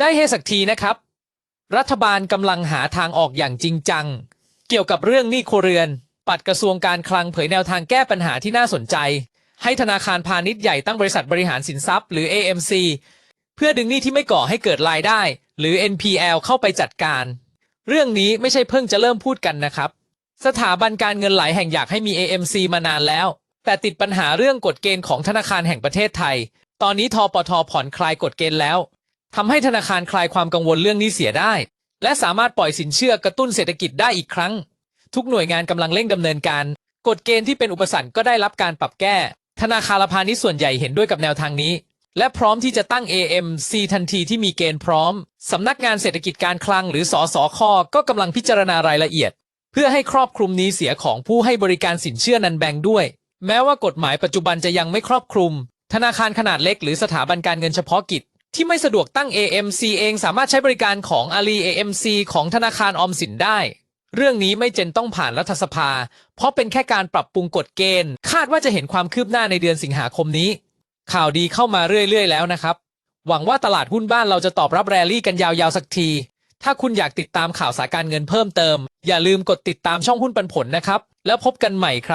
ได้เฮสักทีนะครับ รัฐบาลกำลังหาทางออกอย่างจริงจัง เกี่ยวกับเรื่องหนี้ครัวเรือน ปัดกระทรวงการคลังเผยแนวทางแก้ปัญหาที่น่าสนใจ ให้ธนาคารพาณิชย์ใหญ่ตั้งบริษัทบริหารสินทรัพย์ หรือ AMC เพื่อดึงหนี้ที่ไม่ก่อให้เกิดรายได้ หรือ NPL เข้าไปจัดการ เรื่องนี้ไม่ใช่เพิ่งจะเริ่มพูดกันนะครับ สถาบันการเงินหลายแห่งอยากให้มี AMC มานานแล้ว แต่ติดปัญหาเรื่องกฎเกณฑ์ของธนาคารแห่งประเทศไทย ตอนนี้ทปทผ่อนคลายกฎเกณฑ์แล้ว ทำให้ธนาคารคลายความกังวลเรื่องนี้เสียได้ และสามารถปล่อยสินเชื่อกระตุ้นเศรษฐกิจได้อีกครั้ง ทุกหน่วยงานกำลังเร่งดำเนินการ กฎเกณฑ์ที่เป็นอุปสรรคก็ได้รับการปรับแก้ ธนาคารพาณิชย์ส่วนใหญ่เห็นด้วยกับแนวทางนี้ และพร้อมที่จะตั้ง AMC ทันทีที่มีเกณฑ์พร้อมสำนักงานเศรษฐกิจการคลังหรือสอสอคก็กำลังพิจารณารายละเอียด เพื่อให้ครอบคลุมนี้เสียของผู้ให้บริการสินเชื่อนันแบงด้วย แม้ว่ากฎหมายปัจจุบันจะยังไม่ครอบคลุม ธนาคารขนาดเล็กหรือสถาบันการเงินเฉพาะกิจ ที่ไม่สะดวกตั้ง AMC เองสามารถใช้บริการของ Ali AMC ของธนาคารออมสินได้ เรื่องนี้ไม่เจนต้องผ่านรัฐสภา เพราะเป็นแค่การปรับปรุงกฎเกณฑ์ คาดว่าจะเห็นความคืบหน้าในเดือนสิงหาคมนี้ ข่าวดีเข้ามาเรื่อยๆ แล้วนะครับ หวังว่าตลาดหุ้นบ้านเราจะตอบรับแรลลี่กันยาวๆสักที ถ้าคุณอยากติดตามข่าวสารการเงินเพิ่มเติม อย่าลืมกดติดตามช่องหุ้นปันผลนะครับ แล้วพบกันใหม่ครับ